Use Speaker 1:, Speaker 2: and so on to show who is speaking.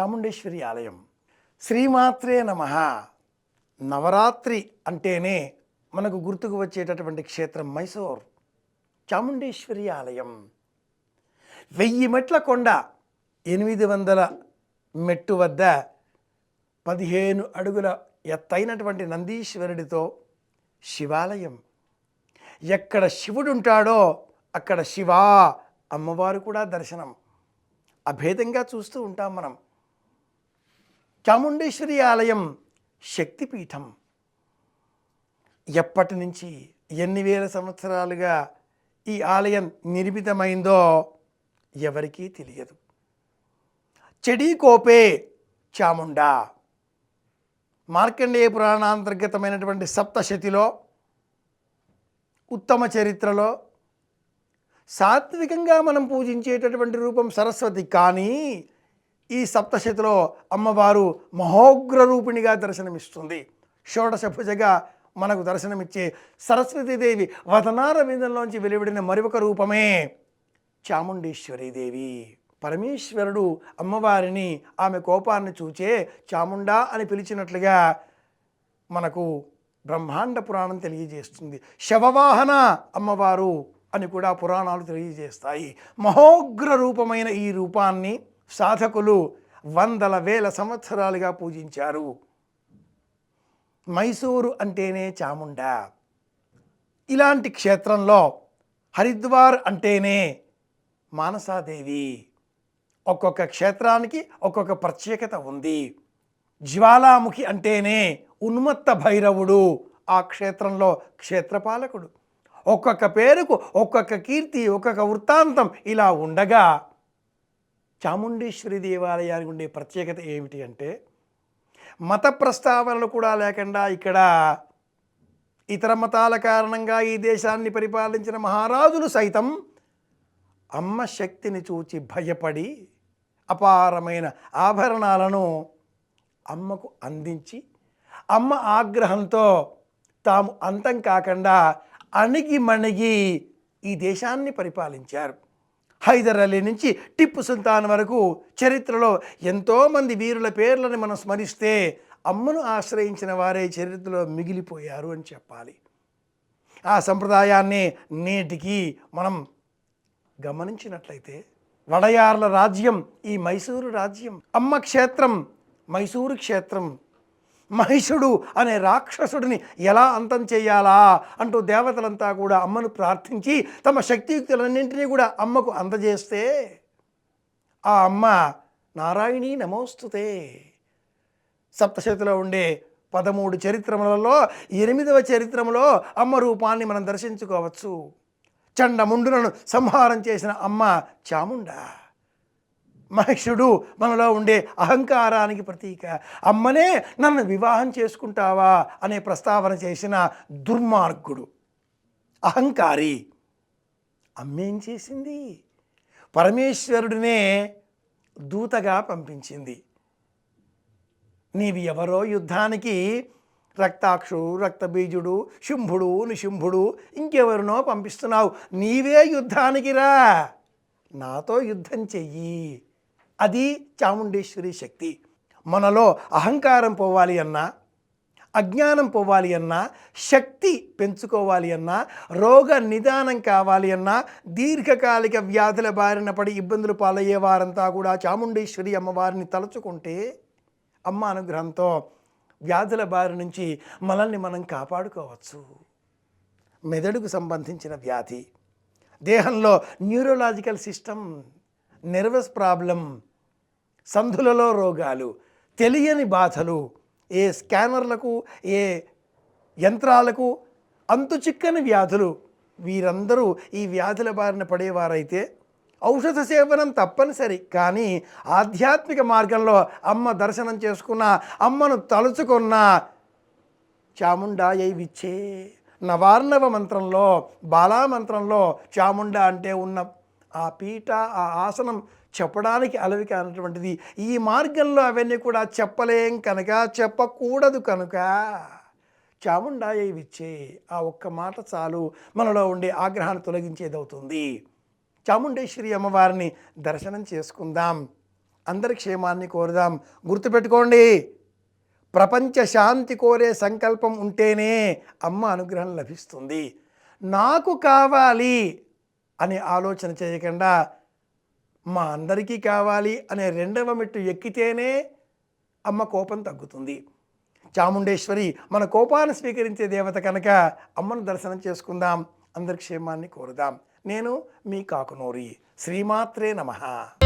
Speaker 1: చాముండేశ్వరి ఆలయం. శ్రీమాత్రే నమ. నవరాత్రి అంటేనే మనకు గుర్తుకు వచ్చేటటువంటి క్షేత్రం మైసూర్. చాముండేశ్వరి ఆలయం. వెయ్యి మెట్ల కొండ ఎనిమిది వందల మెట్టు వద్ద పదిహేను అడుగుల ఎత్తైనటువంటి నందీశ్వరుడితో శివాలయం. ఎక్కడ శివుడు ఉంటాడో అక్కడ శివా అమ్మవారు కూడా దర్శనం. అభేదంగా చూస్తూ ఉంటాం మనం. చాముండేశ్వరి ఆలయం శక్తిపీఠం. ఎప్పటి నుంచి ఎన్ని వేల సంవత్సరాలుగా ఈ ఆలయం నిర్మితమైందో ఎవరికీ తెలియదు. చెడీ కోపే చాముండా. మార్కండేయ పురాణాంతర్గతమైనటువంటి సప్తశతిలో ఉత్తమ చరిత్రలో సాత్వికంగా మనం పూజించేటటువంటి రూపం సరస్వతి. కానీ ఈ సప్తశతిలో అమ్మవారు మహోగ్ర రూపిణిగా దర్శనమిస్తుంది. షోడశ భుజగా మనకు దర్శనమిచ్చే సరస్వతీదేవి వదనార విందంలోంచి వెలువడిన మరొక రూపమే చాముండేశ్వరీదేవి పరమేశ్వరుడు అమ్మవారిని ఆమె కోపాన్ని చూచే చాముండా అని పిలిచినట్లుగా మనకు బ్రహ్మాండ పురాణం తెలియజేస్తుంది. శవవాహన అమ్మవారు అని కూడా పురాణాలు తెలియజేస్తాయి. మహోగ్ర రూపమైన ఈ రూపాన్ని సాధకులు వందల వేల సంవత్సరాలుగా పూజించారు. మైసూరు అంటేనే చాముండ. ఇలాంటి క్షేత్రంలో హరిద్వార్ అంటేనే మానసాదేవి. ఒక్కొక్క క్షేత్రానికి ఒక్కొక్క ప్రత్యేకత ఉంది. జ్వాలాముఖి అంటేనే ఉన్మత్త భైరవుడు ఆ క్షేత్రంలో క్షేత్రపాలకుడు. ఒక్కొక్క పేరుకు ఒక్కొక్క కీర్తి ఒక్కొక్క వృత్తాంతం ఇలా ఉండగా చాముండేశ్వరి దేవాలయానికి ఉండే ప్రత్యేకత ఏమిటి అంటే మత ప్రస్తావనలు కూడా లేకుండా ఇక్కడ ఇతర మతాల కారణంగా ఈ దేశాన్ని పరిపాలించిన మహారాజులు సైతం అమ్మ శక్తిని చూచి భయపడి అపారమైన ఆభరణాలను అమ్మకు అందించి అమ్మ ఆగ్రహంతో తాము అంతం కాకుండా అణిగి మణిగి ఈ దేశాన్ని పరిపాలించారు. హైదర్ అలీ నుంచి టిప్పు సుల్తాన్ వరకు చరిత్రలో ఎంతోమంది వీరుల పేర్లను మనం స్మరిస్తే అమ్మను ఆశ్రయించిన వారే చరిత్రలో మిగిలిపోయారు అని చెప్పాలి. ఆ సంప్రదాయాన్ని నేటికి మనం గమనించినట్లయితే వడయార్ల రాజ్యం ఈ మైసూరు రాజ్యం. అమ్మ క్షేత్రం మైసూరు క్షేత్రం మహిషుడు అనే రాక్షసుడిని ఎలా అంతం చేయాలా అంటూ దేవతలంతా కూడా అమ్మను ప్రార్థించి తమ శక్తియుక్తులన్నింటినీ కూడా అమ్మకు అందజేస్తే ఆ అమ్మ నారాయణి నమోస్తుతే. సప్తశతిలో ఉండే పదమూడు చరిత్రములలో ఎనిమిదవ చరిత్రములో అమ్మ రూపాన్ని మనం దర్శించుకోవచ్చు. చండముండులను సంహారం చేసిన అమ్మ చాముండా. మహిషుడు మనలో ఉండే అహంకారానికి ప్రతీక. అమ్మనే నన్ను వివాహం చేసుకుంటావా అనే ప్రస్తావన చేసిన దుర్మార్గుడు. అహంకారి. అమ్మేం చేసింది? పరమేశ్వరుడినే దూతగా పంపించింది. నీవి ఎవరో యుద్ధానికి రక్తాక్షుడు రక్తబీజుడు శుంభుడు నిశుంభుడు ఇంకెవరినో పంపిస్తున్నావు. నీవే యుద్ధానికి రా. నాతో యుద్ధం చెయ్యి. అది చాముండేశ్వరి శక్తి. మనలో అహంకారం పోవాలి అన్నా అజ్ఞానం పోవాలి అన్నా శక్తి పెంచుకోవాలి అన్నా రోగ నిదానం కావాలి అన్నా దీర్ఘకాలిక వ్యాధుల బారిన పడి ఇబ్బందులు పాలయ్యే వారంతా కూడా చాముండేశ్వరి అమ్మవారిని తలుచుకుంటే అమ్మ అనుగ్రహంతో వ్యాధుల బారి నుంచి మనల్ని మనం కాపాడుకోవచ్చు. మెదడుకు సంబంధించిన వ్యాధి దేహంలో న్యూరోలాజికల్ సిస్టమ్ నెర్వస్ ప్రాబ్లం సంధులలో రోగాలు తెలియని బాధలు ఏ స్కానర్లకు ఏ యంత్రాలకు అంతు చిక్కని వ్యాధులు వీరందరూ ఈ వ్యాధుల బారిన పడేవారైతే ఔషధ సేవనం తప్పనిసరి. కానీ ఆధ్యాత్మిక మార్గంలో అమ్మ దర్శనం చేసుకున్న అమ్మను తలుచుకున్న చాముండాయై విచ్చే. నవార్ణవ మంత్రంలో బాలా మంత్రంలో చాముండ అంటే ఉన్న ఆ పీఠ ఆ ఆసనం చెప్పడానికి అలవి కానటువంటిది ఈ మార్గంలో అవన్నీ కూడా చెప్పలేం కనుక చెప్పకూడదు కనుక చాముండాయ విచ్చే ఆ ఒక్క మాట చాలు. మనలో ఉండే ఆగ్రహాన్ని తొలగించేదవుతుంది. చాముండేశ్వరి అమ్మవారిని దర్శనం చేసుకుందాం. అందరి క్షేమాన్ని కోరుదాం. గుర్తుపెట్టుకోండి ప్రపంచ శాంతి కోరే సంకల్పం ఉంటేనే అమ్మ అనుగ్రహం లభిస్తుంది. నాకు కావాలి అని ఆలోచన చేయకుండా మా అందరికీ కావాలి అనే రెండవ మెట్టు ఎక్కితేనే అమ్మ కోపం తగ్గుతుంది. చాముండేశ్వరి మన కోపాన్ని స్వీకరించే దేవత కనుక అమ్మను దర్శనం చేసుకుందాం. అందరి క్షేమాన్ని కోరుదాం. నేను మీ కాకునూరి. శ్రీమాత్రే నమః.